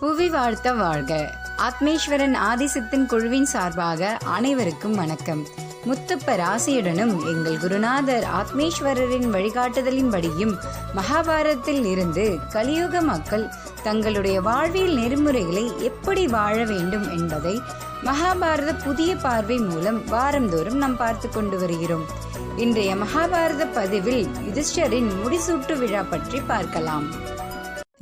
புவி வாழ்த்த வாழ்க. ஆத்மேஸ்வரன் ஆதிசித்தின் குழுவின் சார்பாக அனைவருக்கும் வணக்கம். முத்தப்ப ராசியுடனும் எங்கள் குருநாதர் ஆத்மேஸ்வரரின் வழிகாட்டுதலின்படியும் மகாபாரதத்தில் இருந்து கலியுக மக்கள் தங்களுடைய வாழ்வியல் நெறிமுறைகளை எப்படி வாழ வேண்டும் என்பதை மகாபாரத புதிய பார்வை மூலம் வாரந்தோறும் நாம் பார்த்து கொண்டு வருகிறோம். இன்றைய மகாபாரத பதிவில் யுதிஷ்டரின் முடிசூட்டு விழா பற்றி பார்க்கலாம்.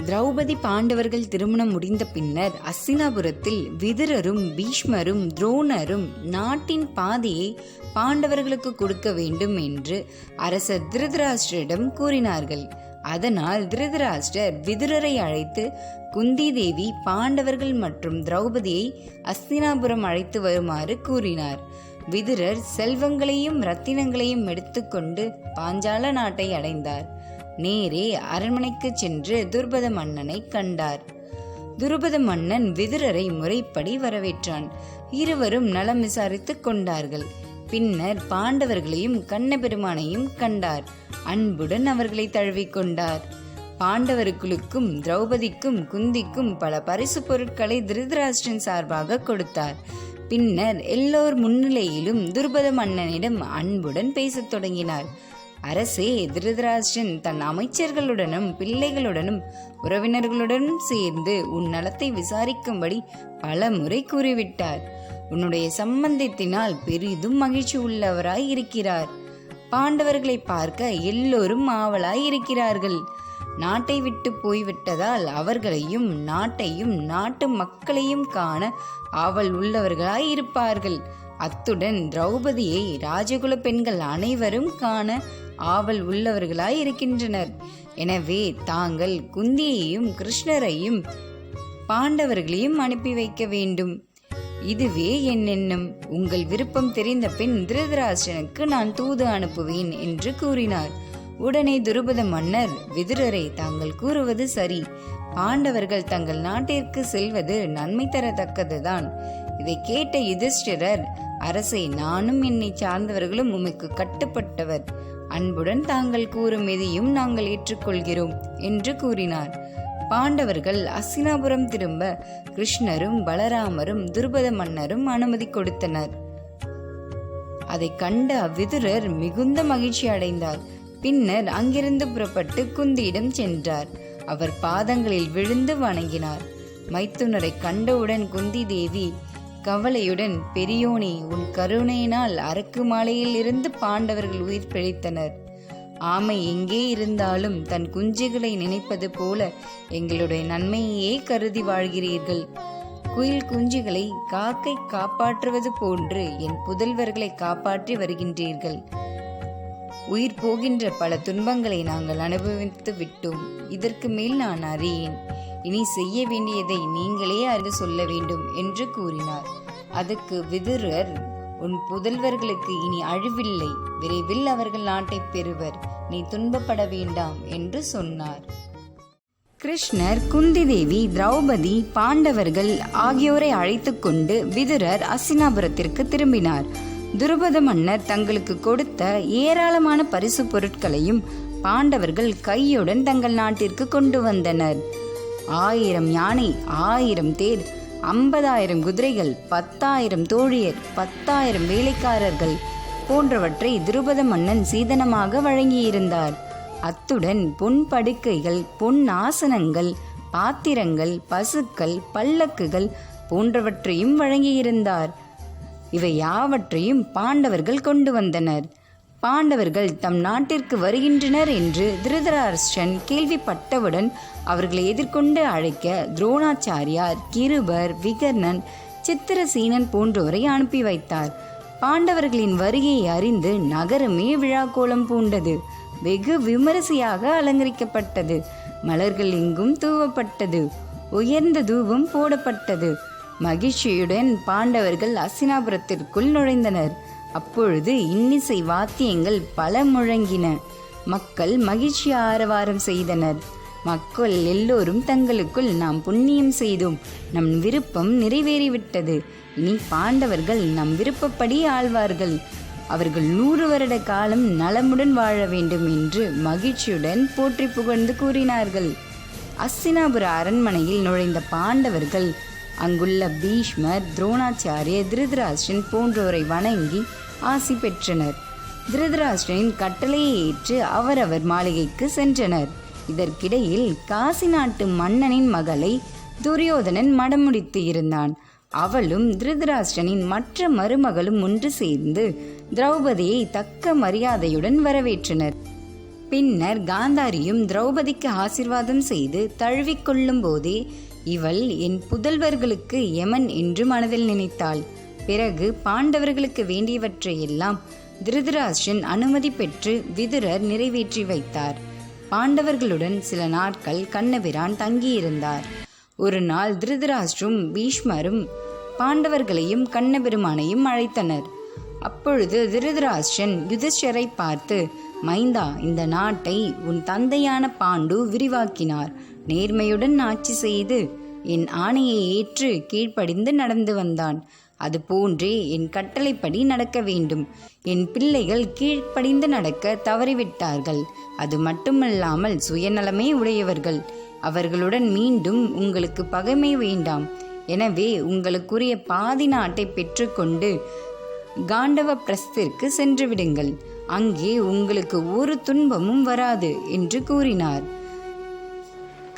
திரௌபதி பாண்டவர்கள் திருமணம் முடிந்த பின்னர் அஸ்தினாபுரத்தில் விதுரரும் பீஷ்மரும் துரோணரும் நாட்டின் பாதியை பாண்டவர்களுக்கு கொடுக்க வேண்டும் என்று அரசர் திருதராஷ்டிரிடம் கூறினார்கள். அதனால் திருதராஷ்டிரர் விதுரரை அழைத்து குந்தி தேவி பாண்டவர்கள் மற்றும் திரௌபதியை அஸ்தினாபுரம் அழைத்து வருமாறு கூறினார். விதுரர் செல்வங்களையும் ரத்தினங்களையும் எடுத்துக்கொண்டு பாஞ்சால நாட்டை அடைந்தார். நேரே அரண்மனைக்கு சென்று துர்பத மன்னனை கண்டார். துருபத மன்னன் விதுரரை முறைப்படி வரவேற்றான். இருவரும் நலம் விசாரித்துக் கொண்டார்கள். பின்னர் பாண்டவர்களையும் கண்ணபெருமானையும் கண்டார். அன்புடன் அவர்களை தழுவிக்கொண்டார் பாண்டவர்களுக்கும் திரௌபதிக்கும் குந்திக்கும் பல பரிசு பொருட்களை திருதராஷ்டிரன் சார்பாக கொடுத்தார். பின்னர் எல்லோர் முன்னிலையிலும் துருபத மன்னனிடம் அன்புடன் பேசத் தொடங்கினார். அரசே திருதராஷ்டிரன் தன் அமைச்சர்களுடனும் பிள்ளைகளுடனும் உறவினர்களுடனும் சேர்ந்து உன் நலத்தை விசாரிக்கும்படி பல முறை கூறிவிட்டார். உன்னுடைய சம்பந்தத்தினால் பெரிதும் மகிழ்ச்சி உள்ளவராய் இருக்கிறார். பாண்டவர்களை பார்க்க எல்லோரும் ஆவலாய் இருக்கிறார்கள். நாட்டை விட்டு போய்விட்டதால் அவர்களையும் நாட்டையும் நாட்டு மக்களையும் காண ஆவல் உள்ளவர்களாய் இருப்பார்கள். அத்துடன் திரௌபதியை ராஜகுல பெண்கள் அனைவரும் காண ஆவல் உள்ளவர்களாய் இருக்கின்றனர். எனவே தாங்கள் குந்தியையும் கிருஷ்ணரையும் பாண்டவர்களையும் அனுப்பி வைக்க வேண்டும். இதுவே என் எண்ணம். உங்கள் விருப்பம் தெரிந்த பின் திருதராசனுக்கு நான் தூது அனுப்புவேன் என்று கூறினார். உடனே துருபத மன்னர் விதுரரை தாங்கள் கூறுவது சரி. பாண்டவர்கள் தங்கள் நாட்டிற்கு செல்வது நன்மை தரத்தக்கதுதான். இதை கேட்ட யுதிஷ்டிரர் அரசை நானும் என்னை சார்ந்தவர்களும் உமக்கு கட்டுப்பட்டவர். அன்புடன் தாங்கள் கூறும் எதையும் நாங்கள் ஏற்றுக்கொள்கிறோம் என்று கூறினார். பாண்டவர்கள் அசினாபுரம் திரும்ப கிருஷ்ணரும் பலராமரும் துருபத மன்னரும் அனுமதி கொடுத்தனர். அதை கண்ட அவ்விதுரர் மிகுந்த மகிழ்ச்சி அடைந்தார். பின்னர் அங்கிருந்து புறப்பட்டு குந்தியிடம் சென்றார். அவர் பாதங்களில் விழுந்து வணங்கினார். மைத்துனரை கண்டவுடன் குந்தி தேவி கவலையுடன் பெரியோனே உன் கருணையினால் அரக்கு மாலையில் இருந்து பாண்டவர்கள் உயிர் பிழைத்தனர். ஆமை எங்கே இருந்தாலும் தன் குஞ்சுகளை நினைப்பது போல எங்களுடைய நன்மையையே கருதி வாழ்கிறீர்கள். குயில் குஞ்சுகளை காக்கை காப்பாற்றுவது போன்று என் புதல்வர்களை காப்பாற்றி வருகின்றீர்கள். உயிர் போகின்ற பல துன்பங்களை நாங்கள் அனுபவித்து விட்டோம். இதற்கு மேல் நான் அறியேன். இனி செய்ய வேண்டியதை நீங்களே அறிந்து சொல்ல வேண்டும் என்று கூறினார். அதுக்கு விதுரர் உன் புதல்வர்களுக்கு இனி அழிவில்லை. விரைவில் அவர்கள் நாட்டை பெறுவர். நீ துன்பப்பட வேண்டாம் என்று சொன்னார். கிருஷ்ணர் குந்தி தேவி திரௌபதி பாண்டவர்கள் ஆகியோரை அழைத்து கொண்டு விதுரர் அசினாபுரத்திற்கு திரும்பினார். துருபத மன்னர் தங்களுக்கு கொடுத்த ஏராளமான பரிசு பொருட்களையும் பாண்டவர்கள் கையுடன் தங்கள் நாட்டிற்கு கொண்டு வந்தனர். ஆயிரம் யானை ஆயிரம் தேர் ஐம்பதாயிரம் குதிரைகள் பத்தாயிரம் தோழியர் பத்தாயிரம் வேலைக்காரர்கள் போன்றவற்றை திருபத மன்னன் சீதனமாக வழங்கியிருந்தார். அத்துடன் பொன் படுக்கைகள் பொன் ஆசனங்கள் பாத்திரங்கள் பசுக்கள் பல்லக்குகள் போன்றவற்றையும் வழங்கியிருந்தார். இவை யாவற்றையும் பாண்டவர்கள் கொண்டு வந்தனர். பாண்டவர்கள் தம் நாட்டிற்கு வருகின்றனர் என்று திருதராஷ்டன் கேள்விப்பட்டவுடன் அவர்களை எதிர்கொண்டு அழைக்க துரோணாச்சாரியார் கிருபர் விகர்ணன் சித்திரசீனன் போன்றோரை அனுப்பி வைத்தார். பாண்டவர்களின் வருகையை அறிந்து நகரமே விழாக்கோலம் பூண்டது. வெகு விமரிசையாக அலங்கரிக்கப்பட்டது. மலர்கள் எங்கும் தூவப்பட்டது. உயர்ந்த தூபம் போடப்பட்டது. மகிழ்ச்சியுடன் பாண்டவர்கள் அசினாபுரத்திற்குள் நுழைந்தனர். அப்பொழுது இன்னிசை வாத்தியங்கள் பல முழங்கின. மக்கள் மகிழ்ச்சி ஆரவாரம் செய்தனர். மக்கள் எல்லோரும் தங்களுக்குள் நாம் புண்ணியம் செய்தோம். நம் விருப்பம் நிறைவேறிவிட்டது. இனி பாண்டவர்கள் நம் விருப்பப்படி ஆழ்வார்கள். அவர்கள் நூறு வருட காலம் நலமுடன் வாழ வேண்டும் என்று மகிழ்ச்சியுடன் போற்றி புகழ்ந்து கூறினார்கள். அஸ்தினாபுர அரண்மனையில் நுழைந்த பாண்டவர்கள் அங்குள்ள பீஷ்மர் துரோணாச்சாரியர் திருதராசன் போன்றோரை வணங்கி ஆசி பெற்றனர். திருதராஷ்டிரனின் கட்டளையை ஏற்று அவரவர் மாளிகைக்கு சென்றனர். இதற்கிடையில் காசி நாட்டு மன்னனின் மகளை துரியோதனன் மடமுடித்து இருந்தான். அவளும் திருதராஷ்டிரனின் மற்ற மருமகளும் ஒன்று சேர்ந்து திரௌபதியை தக்க மரியாதையுடன் வரவேற்றனர். பின்னர் காந்தாரியும் திரௌபதிக்கு ஆசிர்வாதம் செய்து தழுவிக்கொள்ளும் போதே இவள் என் புதல்வர்களுக்கு யமன் என்று மனதில் நினைத்தாள். பிறகு பாண்டவர்களுக்கு வேண்டியவற்றை எல்லாம் திருதராஷ்டிரன் அனுமதி பெற்று விதுரர் நிறைவேற்றி வைத்தார். பாண்டவர்களுடன் சில நாட்கள் கண்ணபிரான் தங்கியிருந்தார். ஒரு நாள் திருதராஷ்டிரும் பீஷ்மரும் பாண்டவர்களையும் கண்ணபெருமானையும் அழைத்தனர். அப்பொழுது திருதராஷ்டன் யுதிஷ்டரை பார்த்து மைந்தா இந்த நாட்டை உன் தந்தையான பாண்டு விரிவாக்கினார். நேர்மையுடன் ஆட்சி செய்து என் ஆணையை ஏற்று கீழ்ப்படிந்து நடந்து வந்தான். அது போன்றே என் கட்டளைப்படி நடக்க வேண்டும். என் பிள்ளைகள் கீழ்ப்படிந்து நடக்க தவறிவிட்டார்கள். அது மட்டுமல்லாமல் சுயநலமே உடையவர்கள். அவர்களுடன் மீண்டும் உங்களுக்கு பகைமை வேண்டாம். எனவே உங்களுக்குரிய பாதி நாட்டை பெற்றுக்கொண்டு காண்டவ பிரஸ்திற்கு சென்று விடுங்கள். அங்கே உங்களுக்கு ஒரு துன்பமும் வராது என்று கூறினார்.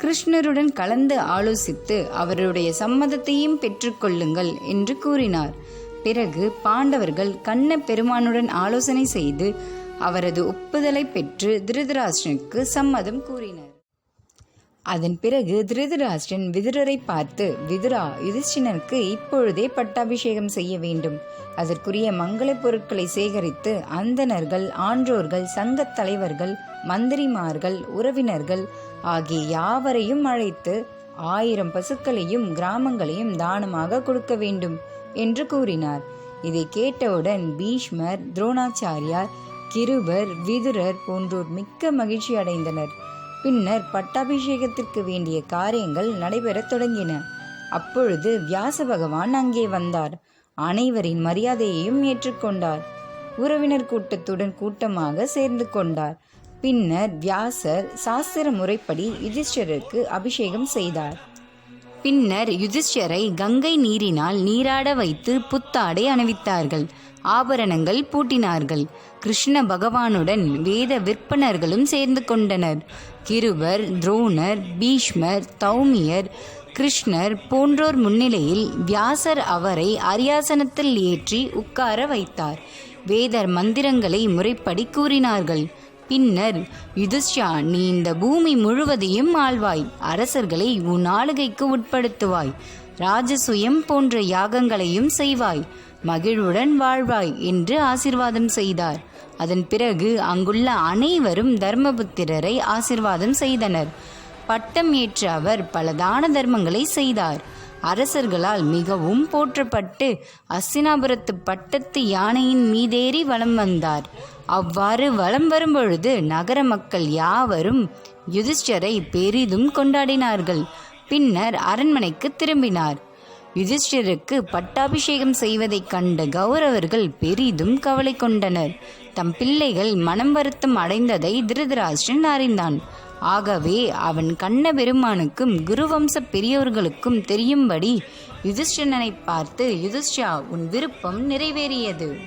கிருஷ்ணருடன் கலந்து ஆலோசித்து அவருடைய சம்மதத்தையும் பெற்றுக்கொள்ளுங்கள் என்று கூறினார். பிறகு பாண்டவர்கள் கண்ண பெருமானுடன் ஆலோசனை செய்து அவரது ஒப்புதலை பெற்று திருதராஷ்டனுக்கு சம்மதம் கூறினர். அதன் பிறகு திருதராஷ்டிரன் விதுரரை பார்த்து விதுரா யுதிஷ்டினருக்கு இப்பொழுதே பட்டாபிஷேகம் செய்ய வேண்டும். அதற்குரிய மங்கள பொருட்களை சேகரித்து அந்தணர்கள் ஆன்றோர்கள் சங்கத் தலைவர்கள் மந்திரிமார்கள் உறவினர்கள் ஆகிய யாவரையும் அழைத்து ஆயிரம் பசுக்களையும் கிராமங்களையும் தானமாக கொடுக்க வேண்டும் என்று கூறினார். இதை கேட்டவுடன் பீஷ்மர் துரோணாச்சாரியார் கிருபர் விதுரர் போன்றோர் மிக்க மகிழ்ச்சி அடைந்தனர். பின்னர் பட்டாபிஷேகத்திற்கு வேண்டிய காரியங்கள் நடைபெறத் தொடங்கின. அப்பொழுது வியாச பகவான் அங்கே வந்தார். அனைவரின் மரியாதையையும் ஏற்றுக்கொண்டார். உறவினர் கூட்டத்துடன் கூட்டமாக சேர்ந்து கொண்டார். பின்னர் வியாசர் சாஸ்திர முறைப்படி யுதிஷ்டருக்கு அபிஷேகம் செய்தார். பின்னர் யுதிஷ்டரை கங்கை நீரினால் நீராட வைத்து புத்தாடை அணிவித்தார்கள். ஆபரணங்கள் பூட்டினார்கள். கிருஷ்ண பகவானுடன் வேத விற்பனர்களும் சேர்ந்து கொண்டனர். கிருவர் துரோணர் பீஷ்மர் தௌமியர் கிருஷ்ணர் போன்றோர் முன்னிலையில் வியாசர் அவரை அரியாசனத்தில் ஏற்றி உட்கார வைத்தார். வேதர் மந்திரங்களை முறைப்படி கூறினார்கள். பின்னர் யுதிஷ்யா நீ இந்த பூமி முழுவதையும் ஆழ்வாய் அரசர்களை உன் ஆளுகைக்கு உட்படுத்துவாய். ராஜசுயம் போன்ற யாகங்களையும் செய்வாய். மகிழ்வுடன் வாழ்வாய் என்று ஆசிர்வாதம் செய்தார். அதன் பிறகு அங்குள்ள அனைவரும் தர்மபுத்திரரை ஆசிர்வாதம் செய்தனர். பட்டம் ஏற்ற அவர் பல தான தர்மங்களை செய்தார். அரசர்களால் மிகவும் போற்றப்பட்டு அஸ்தினாபுரத்து பட்டத்து யானையின் மீதேறி வலம் வந்தார். அவ்வாறு வலம் வரும்பொழுது நகர மக்கள் யாவரும் யுதிஷ்டரை பெரிதும் கொண்டாடினார்கள். பின்னர் அரண்மனைக்கு திரும்பினார். யுதிஷ்டருக்கு பட்டாபிஷேகம் செய்வதைக் கண்ட கௌரவர்கள் பெரிதும் கவலை கொண்டனர். தம் பிள்ளைகள் மனம் வருத்தம் அடைந்ததை திருதராஷ்டிரன் அறிந்தான். ஆகவே அவன் கண்ண பெருமானுக்கும் குருவம்ச பெரியோர்களுக்கும் தெரியும்படி யுதிஷ்டனை பார்த்து யுதிஷ்டா உன் விருப்பம் நிறைவேறியது.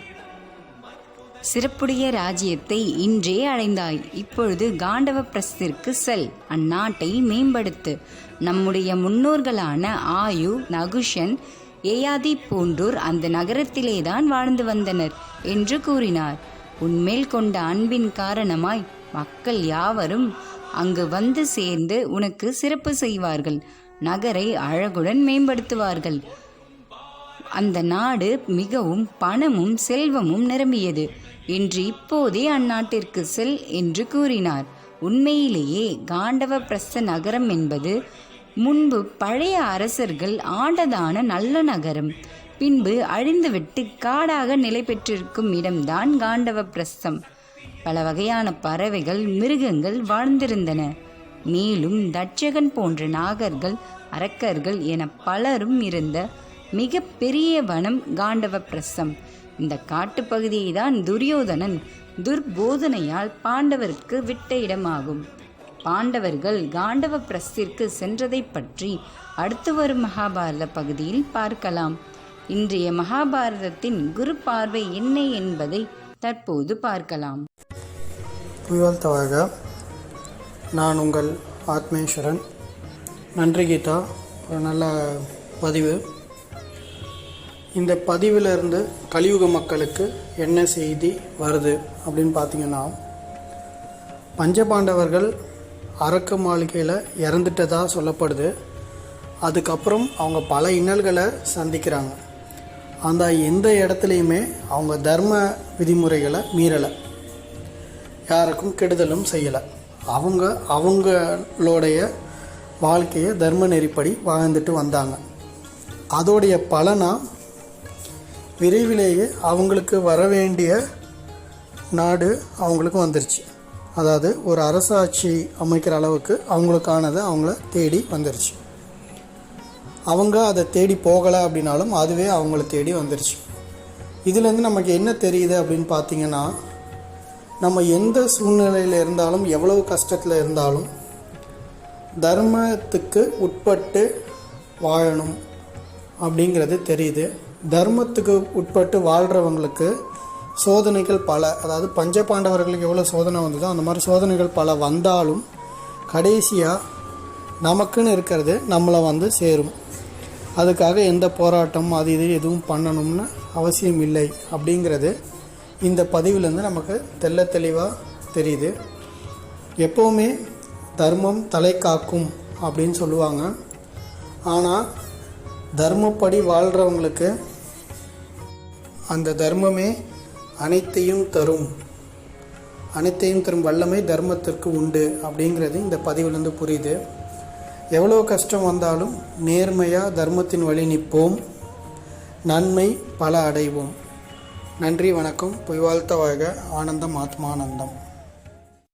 சிறப்புடைய ராஜ்யத்தை இன்றே அடைந்தாய். இப்பொழுது காண்டவ பிரஸ்திற்கு செல். அந்நாட்டை மேம்படுத்து. நம்முடைய முன்னோர்களான ஆயு நகுஷன் ஏயாதி போன்றோர் அந்த நகரத்திலேதான் வாழ்ந்து வந்தனர் என்று கூறினார். உன்மேல் கொண்ட அன்பின் காரணமாய் மக்கள் யாவரும் அங்கு வந்து சேர்ந்து உனக்கு சிறப்பு செய்வார்கள். நகரை அழகுடன் மேம்படுத்துவார்கள். அந்த நாடு மிகவும் பணமும் செல்வமும் நிரம்பியது. என்று இப்போதே அந்நாட்டிற்கு செல் என்று கூறினார். உண்மையிலேயே காண்டவ பிரஸ்த நகரம் என்பது முன்பு பழைய அரசர்கள் ஆண்டதான நல்ல நகரம். பின்பு அழிந்துவிட்டு காடாக நிலை பெற்றிருக்கும் இடம்தான் காண்டவ பிரஸ்தம் பல வகையான பறவைகள் மிருகங்கள் வாழ்ந்திருந்தன. மேலும் தட்சகன் போன்ற நாகர்கள் அரக்கர்கள் என பலரும் இருந்த மிக பெரிய வனம் காண்டவ பிரசம். இந்த காட்டுப்பகுதியை தான் துரியோதனன் துர்போதனையால் பாண்டவருக்கு விட்ட இடமாகும். பாண்டவர்கள் காண்டவ பிரஸ்திற்கு சென்றதை பற்றி அடுத்து வரும் மகாபாரத பகுதியில் பார்க்கலாம். இன்றைய மகாபாரதத்தின் குரு பார்வை என்ன என்பதை தற்போது பார்க்கலாம். புயல் நான் உங்கள் ஆத்மேஸ்வரன். நன்றி கீதா ஒரு நல்ல பதிவு. இந்த பதிவிலிருந்து கலியுக மக்களுக்கு என்ன செய்தி வருது அப்படின்னு பார்த்தீங்கன்னா பஞ்சபாண்டவர்கள் அரக்கு மாளிகையில் இறந்துட்டதாக சொல்லப்படுது. அதுக்கப்புறம் அவங்க பல இன்னல்களை சந்திக்கிறாங்க. அந்த எந்த இடத்துலையுமே அவங்க தர்ம விதிமுறைகளை மீறலை. யாருக்கும் கெடுதலும் செய்யலை. அவங்க அவங்களுடைய வாழ்க்கையை தர்ம நெறிப்படி வாழ்ந்துட்டு வந்தாங்க. அதோடைய பலனாக விரைவிலேயே அவங்களுக்கு வர வேண்டிய நாடு அவங்களுக்கு வந்துருச்சு. அதாவது ஒரு அரசாட்சி அமைக்கிற அளவுக்கு அவங்களுக்கானது அவங்கள தேடி வந்துருச்சு. அவங்க அதை தேடி போகலை அப்படின்னாலும் அதுவே அவங்கள தேடி வந்துருச்சு. இதுலேருந்து நமக்கு என்ன தெரியுது அப்படின்னு பார்த்தீங்கன்னா நம்ம எந்த சூழ்நிலையில் இருந்தாலும் எவ்வளவு கஷ்டத்தில் இருந்தாலும் தர்மத்துக்கு உட்பட்டு வாழணும் அப்படிங்கிறது தெரியுது. தர்மத்துக்கு உட்பட்டு வாழ்கிறவங்களுக்கு சோதனைகள் பல அதாவது பஞ்ச பாண்டவர்களுக்கு எவ்வளோ சோதனை வந்ததோ அந்த மாதிரி சோதனைகள் பல வந்தாலும் கடைசியாக நமக்குன்னு இருக்கிறது நம்மளை வந்து சேரும். அதுக்காக எந்த போராட்டம் அது இது எதுவும் பண்ணணும்னு அவசியம் இல்லை அப்படிங்கிறது இந்த பதிவிலேருந்து நமக்கு தெள்ள தெளிவாக தெரியுது. எப்போவுமே தர்மம் தலை காக்கும் அப்படின்னு சொல்லுவாங்க. ஆனால் தர்மப்படி வாழ்கிறவங்களுக்கு அந்த தர்மமே அனைத்தையும் தரும். அனைத்தையும் தரும் வல்லமை தர்மத்திற்கு உண்டு அப்படிங்கிறது இந்த பதிவிலிருந்து புரியுது. எவ்வளோ கஷ்டம் வந்தாலும் நேர்மையாக தர்மத்தின் வழி நிற்போம். நன்மை பல அடைவோம். நன்றி வணக்கம். பொய்வாழ்த்த வாழ்க. ஆனந்தம் ஆத்மானந்தம்.